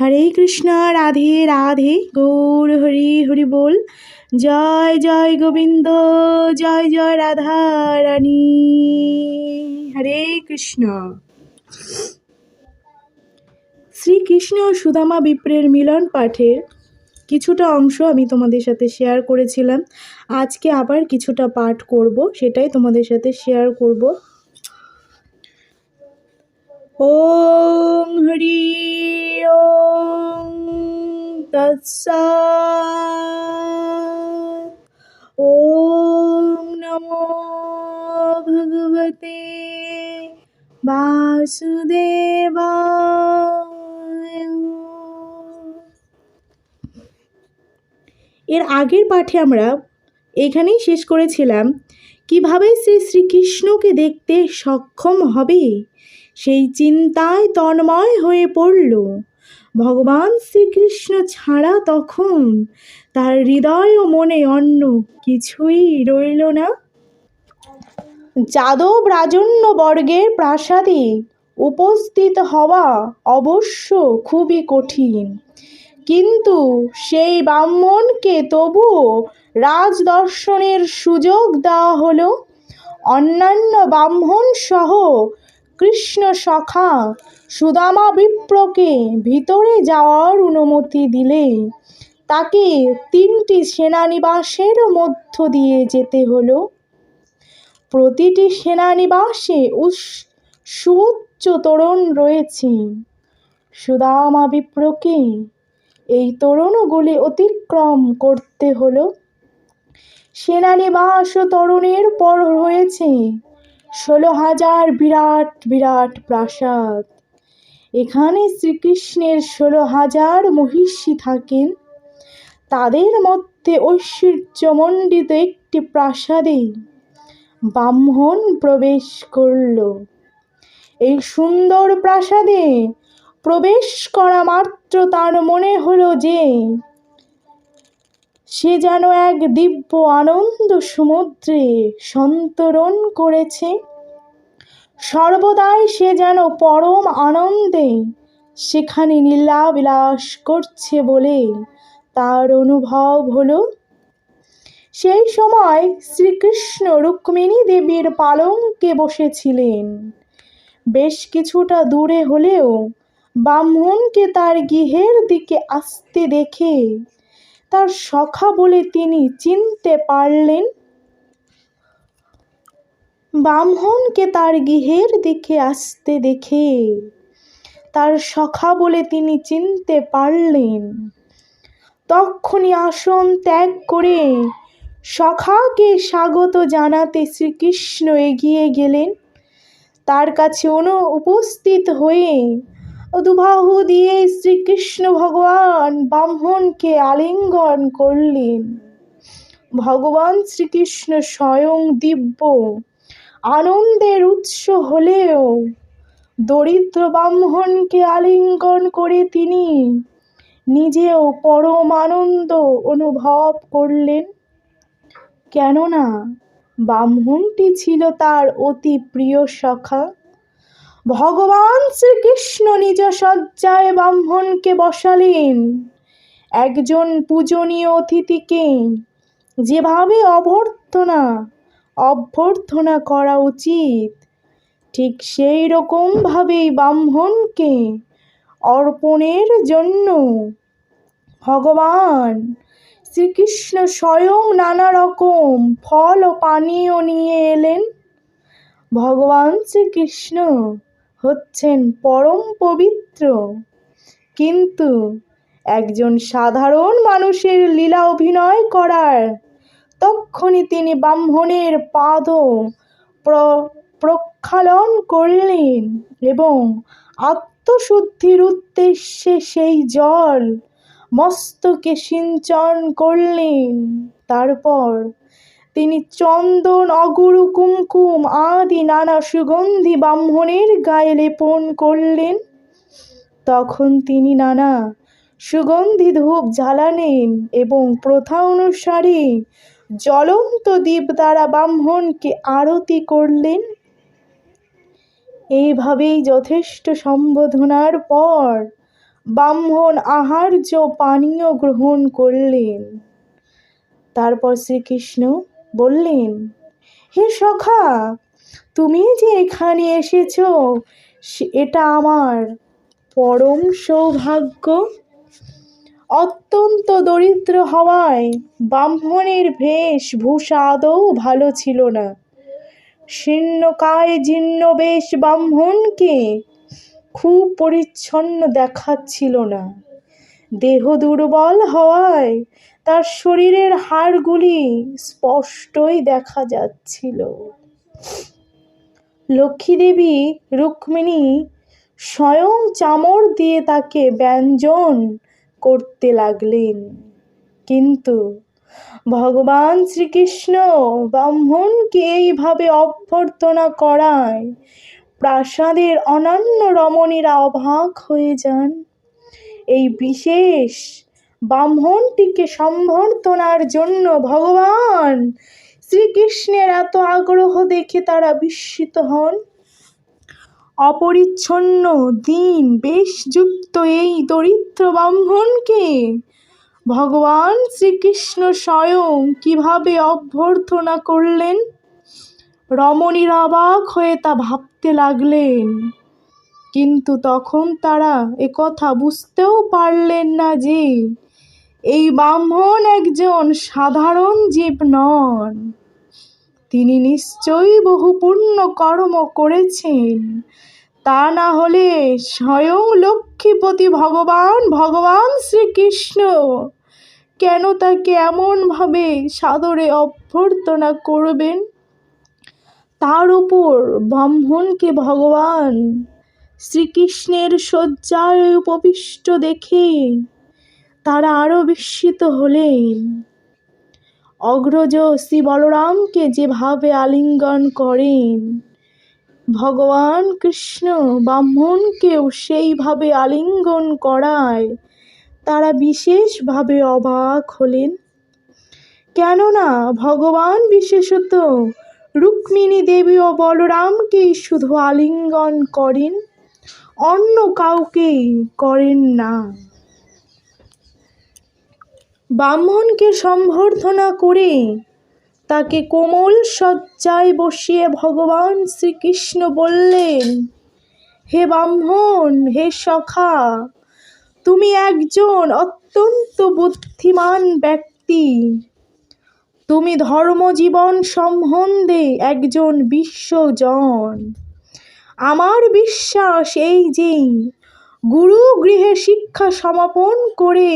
হরে কৃষ্ণ, রাধে রাধে, গৌর, হরি হরি বল। জয় জয় গোবিন্দ, জয় জয় রাধা রানী হরে কৃষ্ণ। শ্রীকৃষ্ণ সুদামা বিপ্রের মিলন পাঠের কিছুটা অংশ আমি তোমাদের সাথে শেয়ার করেছিলাম। আজকে আবার কিছুটা পাঠ করব, সেটাই তোমাদের সাথে শেয়ার করব। ওম হরি ওম তৎসাৎ ওম নমো ভগবতে বাসুদেবায় এর আগের পাঠে আমরা এখানেই শেষ করেছিলাম, কীভাবে শ্রী শ্রীকৃষ্ণকে দেখতে সক্ষম হবে? সেই চিন্তায় তন্ময় হয়ে পড়ল। ভগবান শ্রীকৃষ্ণ ছাড়া তখন তার হৃদয় ও মনে অন্য কিছুই রইল না। যাদব রাজন্য বর্গের প্রাসাদে উপস্থিত হওয়া অবশ্য খুবই কঠিন। কিন্তু সেই ব্রাহ্মণকে তবুও রাজদর্শনের সুযোগ দেওয়া হলো। অন্যান্য ব্রাহ্মণ সহ কৃষ্ণ সখা, সুদামা বিপ্রকে ভিতরে যাওয়ার অনুমতি দিলে। তাকে তিনটি সেনানিবাসের মধ্য দিয়ে যেতে হলো। প্রতিটি সেনানিবাসে সুউচ্চ তোরণ রয়েছে। সুদামা বিপ্রকে এই তোরণগুলি অতিক্রম করতে হলো। সেনানিবাস তরুণের পর রয়েছে ষোলো হাজার বিরাট বিরাট প্রাসাদ। এখানে শ্রীকৃষ্ণের ষোলো হাজার মহিষী থাকেন। তাদের মধ্যে ঐশ্বর্যমণ্ডিত একটি প্রাসাদে ব্রাহ্মণ প্রবেশ করল। এই সুন্দর প্রাসাদে প্রবেশ করা মাত্র তার মনে হলো যে সে যেন এক দিব্য আনন্দ সমুদ্রে সন্তরণ করেছে। সর্বদাই সে যেন পরম আনন্দে সেখানে লীলাবিলাস করছে বলে তার অনুভব হলো। সেই সময় শ্রীকৃষ্ণ রুক্মিণী দেবীর পালঙ্কে বসেছিলেন। বেশ কিছুটা দূরে হলেও ব্রাহ্মণকে তার গৃহের দিকে আসতে দেখে তার সখা বলে তিনি চিনতে পারলেন। ব্রাহ্মণকে তার গৃহের দিকে আসতে দেখে তার সখা বলে তিনি চিনতে পারলেন। তক্ষুনি আসন ত্যাগ করে সখাকে স্বাগত জানাতে শ্রীকৃষ্ণ এগিয়ে গেলেন। তার কাছে অনু উপস্থিত হয়ে দুবাহু দিয়ে শ্রীকৃষ্ণ ভগবান ব্রাহ্মণকে আলিঙ্গন করলেন। ভগবান শ্রীকৃষ্ণ স্বয়ং দিব্য। আনন্দের উৎস হলেও দরিদ্র ব্রাহ্মণকে আলিঙ্গন করে তিনি নিজেও পরম আনন্দ অনুভব করলেন। কেননা ব্রাহ্মণটি ছিল তার অতি প্রিয় সখা ভগবান শ্রীকৃষ্ণ নিজ সজ্জায় ব্রাহ্মণকে বসালেন। একজন পূজনীয় অতিথিকে যেভাবে অভ্যর্থনা অভ্যর্থনা করা উচিত, ঠিক সেই রকমভাবেই ব্রাহ্মণকে অর্পণের জন্য ভগবান শ্রীকৃষ্ণ স্বয়ং নানা রকম ফল ও পানীয় নিয়ে এলেন। ভগবান শ্রীকৃষ্ণ হচ্ছেন পরম পবিত্র। কিন্তু একজন সাধারণ মানুষের লীলা অভিনয় করার তক্ষণি তিনি ব্রাহ্মণের পাদ প্রক্ষালন করলেন এবং আত্মশুদ্ধির উদ্দেশ্যে সেই জল মস্তকে সিঞ্চন করলেন। তারপর তিনি চন্দন, অগুরু, কুমকুম আদি নানা সুগন্ধি ব্রাহ্মণের গায়ে লেপন করলেন। তখন তিনি নানা সুগন্ধি ধূপ জ্বালালেন এবং প্রথা অনুসারে জ্বলন্ত দ্বীপ দ্বারা ব্রাহ্মণকে আরতি করলেন। এইভাবেই যথেষ্ট সম্বোধনার পর ব্রাহ্মণ আহার্য পানীয় গ্রহণ করলেন। তারপর শ্রীকৃষ্ণ বললেন, হে সখা, তুমি যে এখানে এসেছ এটা আমার পরম সৌভাগ্য। অত্যন্ত দরিদ্র হওয়ায় ব্রাহ্মণের বেশভূষা আদৌ ভালো ছিল না। শীর্ণকায় জীর্ণ বেশ ব্রাহ্মণকে খুব পরিচ্ছন্ন দেখাচ্ছিল না। দেহ দুর্বল হওয়ায় তার শরীরের হাড়গুলি স্পষ্টই দেখা যাচ্ছিল। লক্ষ্মী দেবী রুক্মিণী স্বয়ং চামড় দিয়ে তাকে ব্যঞ্জন করতে লাগলেন। কিন্তু ভগবান শ্রীকৃষ্ণ ব্রাহ্মণকে এইভাবে অভ্যর্থনা করায় প্রাসাদের অনন্য রমণীরা অবাক হয়ে যান। এই বিশেষ ব্রাহ্মণটিকে সম্বর্ধনার জন্য ভগবান শ্রীকৃষ্ণের এত আগ্রহ দেখে তারা বিস্মিত হন। অপরিচ্ছন্ন, দিন, বেশযুক্ত এই দরিদ্র ব্রাহ্মণকে ভগবান শ্রীকৃষ্ণ স্বয়ং কীভাবে অভ্যর্থনা করলেন? রমণীরা অবাক হয়ে তা ভাবতে লাগলেন। কিন্তু তখন তারা একথা বুঝতেও পারলেন না যে এই ব্রাহ্মণ একজন সাধারণ জীব নন। তিনি নিশ্চয়ই বহু পুণ্য কর্ম করেছেন। তা না হলে স্বয়ং লক্ষ্মীপতি ভগবান ভগবান শ্রীকৃষ্ণ। কেন তাকে এমনভাবে সাদরে অভ্যর্থনা করবেন? তার উপর ব্রাহ্মণকে ভগবান শ্রীকৃষ্ণের শয্যায় উপবিষ্ট দেখে তারা আরও বিস্মিত হলেন। অগ্রজ শ্রী বলরামকে যেভাবে আলিঙ্গন করেন, ভগবান কৃষ্ণ ব্রাহ্মণকেও সেইভাবে আলিঙ্গন করায়, তারা বিশেষভাবে অবাক হলেন। কেননা ভগবান বিশেষত রুক্মিণী দেবী ও বলরামকেই শুধু আলিঙ্গন করেন, অন্য কাউকেই করেন না। ব্রাহ্মণকে সম্বর্ধনা করে তাকে কোমল শয্যায় বসিয়ে ভগবান শ্রীকৃষ্ণ বললেন, হে ব্রাহ্মণ, হে সখা, তুমি একজন অত্যন্ত বুদ্ধিমান ব্যক্তি। তুমি ধর্মজীবন সম্বন্ধে একজন বিশ্বজন। আমার বিশ্বাস এই যে গুরু গৃহে শিক্ষা সমাপন করে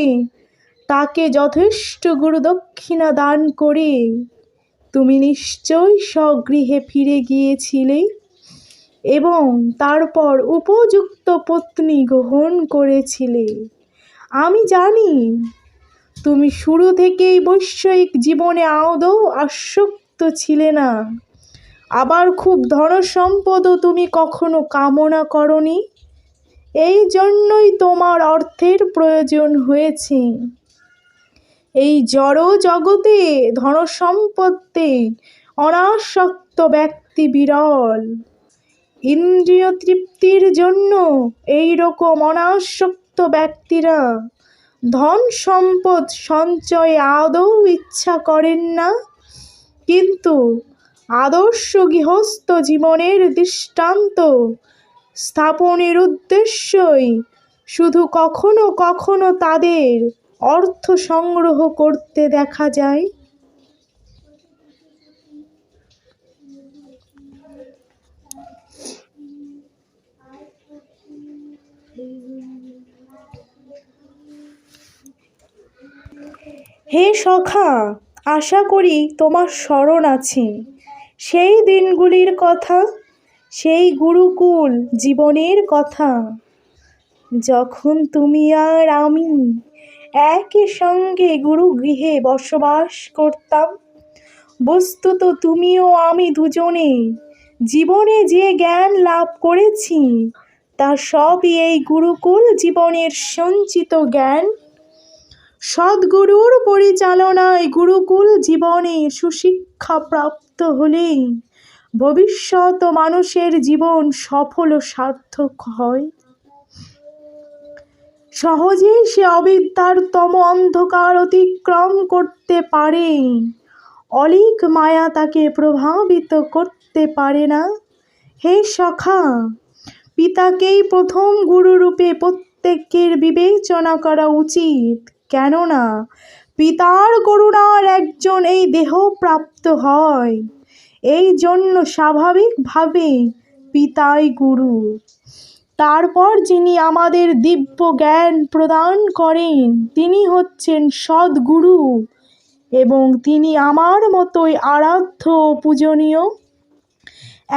তাকে যথেষ্ট গুরুদক্ষিণা দান করে। তুমি নিশ্চয় স্বগৃহে ফিরে গিয়েছিলে এবং তারপর উপযুক্ত পত্নী গ্রহণ করেছিলে। আমি জানি, তুমি শুরু থেকেই বৈষয়িক জীবনে আদৌ আসক্ত ছিলে না। আবার খুব ধনসম্পদও তুমি কখনো কামনা করনি। এই জন্যই তোমার অর্থের প্রয়োজন হয়েছে। এই জড় জগতে ধনসম্পত্তি, অনাসক্ত ব্যক্তি বিরল। ইন্দ্রিয় তৃপ্তির জন্য এই রকম অনাসক্ত ব্যক্তিরা ধন সম্পদ সঞ্চয়ে আদৌ ইচ্ছা করেন না। কিন্তু আদর্শ গৃহস্থ জীবনের দৃষ্টান্ত স্থাপনের উদ্দেশ্যই শুধু কখনো কখনো তাদের অর্থ সংগ্রহ করতে দেখা যায়। হে সখা, আশা করি তোমার স্মরণ আছে। সেই দিনগুলির কথা, সেই গুরুকুল জীবনের কথা। যখন তুমি আর আমি একই সঙ্গে গুরুগৃহে বসবাস করতাম। বস্তুত তুমিও আমি দুজনে। জীবনে যে জ্ঞান লাভ করেছি, তা সবই এই গুরুকুল জীবনের সঞ্চিত জ্ঞান। সদ্গুরুর পরিচালনায় গুরুকুল জীবনে সুশিক্ষা প্রাপ্ত হলেই ভবিষ্যৎ মানুষের জীবন সফল ও সার্থক হয়। সহজেই সে অবিদ্যার তম অন্ধকার অতিক্রম করতে পারে। অলিক মায়া তাকে প্রভাবিত করতে পারে না। হে সখা, পিতাকেই প্রথম গুরুরূপে প্রত্যেকের বিবেচনা করা উচিত, কেননা পিতার করুণার একজন এই দেহ প্রাপ্ত হয়। এই জন্য স্বাভাবিকভাবে পিতাই গুরু। তারপর যিনি আমাদের দিব্য জ্ঞান প্রদান করেন, তিনি হচ্ছেন সদ্গুরু এবং তিনি আমার মতোই আরাধ্য পূজনীয়।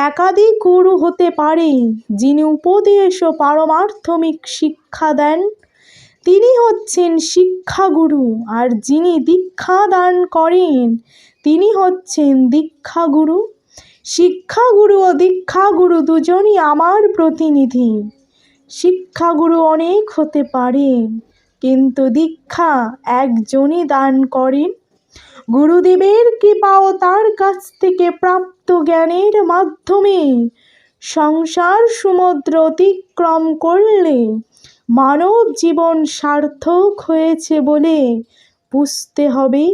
একাধিক গুরু হতে পারে, যিনি উপদেশ ও পারমার্থমিক শিক্ষা দেন। তিনি হচ্ছেন শিক্ষাগুরু আর যিনি দীক্ষা দান করেন, তিনি হচ্ছেন দীক্ষাগুরু। শিক্ষাগুরু ও দীক্ষাগুরু দুজনই আমার প্রতিনিধি। শিক্ষাগুরু অনেক হতে পারে, কিন্তু দীক্ষা একজনই দান করেন। গুরুদেবের কৃপা ও তার কাছ থেকে প্রাপ্ত জ্ঞানের মাধ্যমে সংসার সমুদ্র অতিক্রম করলে মানব জীবন সার্থক হয়েছে বলে বুঝতে হবে।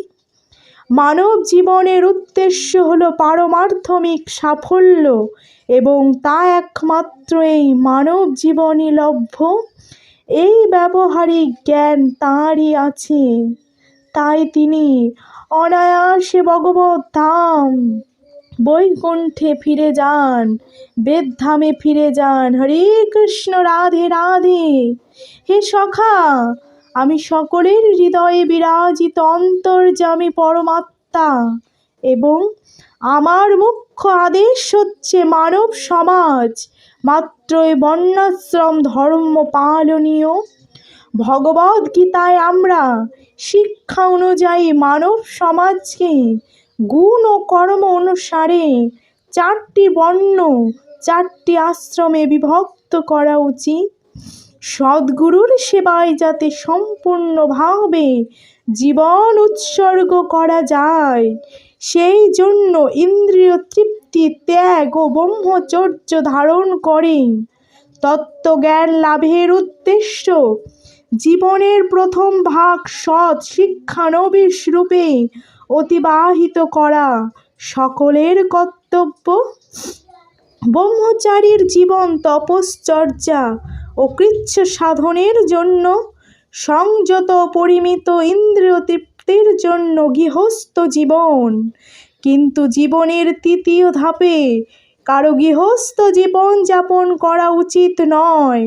মানব জীবনের উদ্দেশ্য হলো পারমার্থমিক সাফল্য এবং তা একমাত্র এই মানব জীবনই লভ্য। এই ব্যবহারিক জ্ঞান তাঁরই আছে। তাই তিনি অনায়াসে ভগবত ধাম, বৈকুণ্ঠে ফিরে যান, বেদধামে ফিরে যান। হরে কৃষ্ণ, রাধে রাধে। হে সখা আমি সকলের হৃদয়ে বিরাজিত অন্তর্যামী পরমাত্মা এবং আমার মুখ্য আদেশ হচ্ছে মানব সমাজ মাত্রই বর্ণাশ্রম ধর্ম পালনীয়। ভগবদ গীতায় আমরা শিক্ষা অনুযায়ী মানব সমাজকে গুণ ও কর্ম অনুসারে চারটি বর্ণ, চারটি আশ্রমে বিভক্ত করা উচিত। সদ্গুরুর সেবায় যাতে সম্পূর্ণভাবে জীবন উৎসর্গ করা যায়, সেই জন্য ইন্দ্রিয় তৃপ্তি, ত্যাগ ও ব্রহ্মচর্য ধারণ করে তত্ত্বজ্ঞান লাভের উদ্দেশ্য জীবনের প্রথম ভাগ সৎ শিক্ষানবিশ রূপে অতিবাহিত করা, সকলের কর্তব্য। ব্রহ্মচারীর জীবন তপশ্চর্যা ও কৃচ্ছ সাধনের জন্য, সংযত পরিমিত ইন্দ্রিয় তৃপ্তির জন্য গৃহস্থ জীবন। কিন্তু জীবনের তৃতীয় ধাপে কারও গৃহস্থ জীবন যাপন করা উচিত নয়।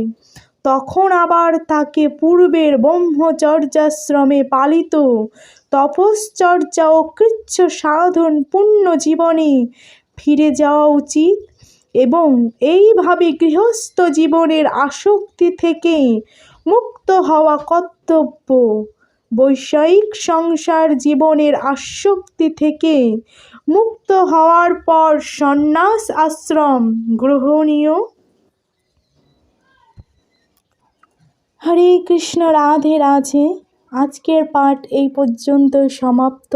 তখন আবার তাকে পূর্বের ব্রহ্মচর্যাশ্রমে পালিত তপশ্চর্যা ও কৃচ্ছ সাধন পূর্ণ জীবনে ফিরে যাওয়া উচিত এবং এইভাবে গৃহস্থ জীবনের আসক্তি থেকে মুক্ত হওয়া কর্তব্য। বৈষয়িক সংসার জীবনের আসক্তি থেকে মুক্ত হওয়ার পর সন্ন্যাস আশ্রম গ্রহণীয়। হরে কৃষ্ণ, রাধে রাধে। আজকের পাঠ এই পর্যন্ত সমাপ্ত।